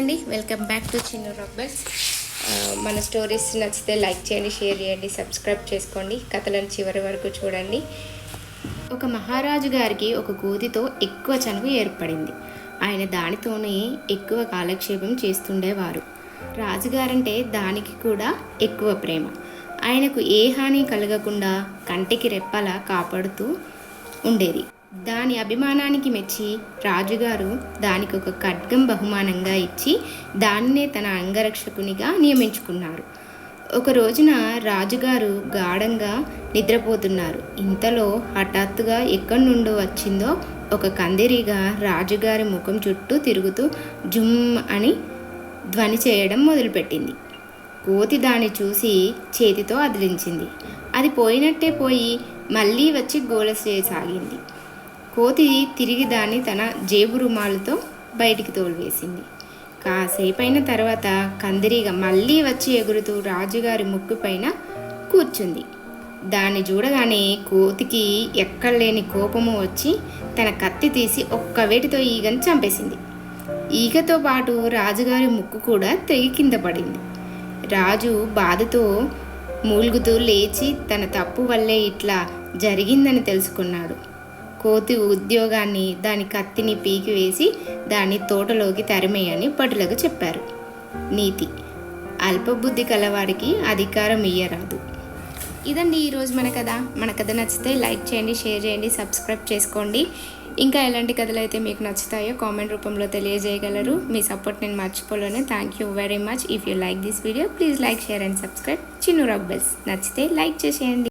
అండి. Welcome back to Chinnu రబ్బర్స్ మన స్టోరీస్ నచ్చితే లైక్ చేయండి షేర్ చేయండి సబ్స్క్రైబ్ చేసుకోండి. కథలను చివరి వరకు చూడండి. ఒక మహారాజు గారికి ఒక గోధితో ఎక్కువ చనువు ఏర్పడింది. ఆయన దానితోనే ఎక్కువ కాలక్షేపం చేస్తుండేవారు. రాజుగారంటే దానికి కూడా ఎక్కువ ప్రేమ. ఆయనకు ఏ హాని కలగకుండా కంటికి రెప్పలా కాపాడుతూ ఉండేది. దాని అభిమానానికి మెచ్చి రాజుగారు దానికి ఒక ఖడ్గం బహుమానంగా ఇచ్చి దాన్నే తన అంగరక్షకునిగా నియమించుకున్నారు. ఒక రోజున రాజుగారు గాఢంగా నిద్రపోతున్నారు. ఇంతలో హఠాత్తుగా ఎక్కడి నుండో వచ్చిందో ఒక కందిరిగా రాజుగారి ముఖం చుట్టూ తిరుగుతూ జుమ్ అని ధ్వని చేయడం మొదలుపెట్టింది. కోతి దాన్ని చూసి చేతితో అదిలించింది. అది పోయినట్టే పోయి మళ్ళీ వచ్చి గోల చేయసాగింది. కోతి తిరిగి దాన్ని తన జేబు రుమాలతో బయటికి తోలివేసింది. కాసేపైన తర్వాత కందిరీగ మళ్ళీ వచ్చి ఎగురుతూ రాజుగారి ముక్కు పైన కూర్చుంది. దాన్ని చూడగానే కోతికి ఎక్కడలేని కోపము వచ్చి తన కత్తి తీసి ఒక్క వేటితో ఈగను చంపేసింది. ఈగతో పాటు రాజుగారి ముక్కు కూడా తెగి కింద పడింది. రాజు బాధతో మూలుగుతూ లేచి తన తప్పు వల్లే ఇట్లా జరిగిందని తెలుసుకున్నాడు. కోతి ఉద్యోగాన్ని దాని కత్తిని పీకివేసి దాన్ని తోటలోకి తరిమేయని భటులకు చెప్పారు. నీతి. అల్పబుద్ధి కలవారికి అధికారం ఇయ్యరాదు. ఇదండి ఈరోజు మన కథ. మన కథ నచ్చితే లైక్ చేయండి షేర్ చేయండి సబ్స్క్రైబ్ చేసుకోండి. ఇంకా ఎలాంటి కథలు అయితే మీకు నచ్చుతాయో కామెంట్ రూపంలో తెలియజేయగలరు. మీ సపోర్ట్ నేను మర్చిపోలేను. Thank you very much if you like this video please like share and subscribe Chinnu rock నచ్చితే లైక్ చేసేయండి.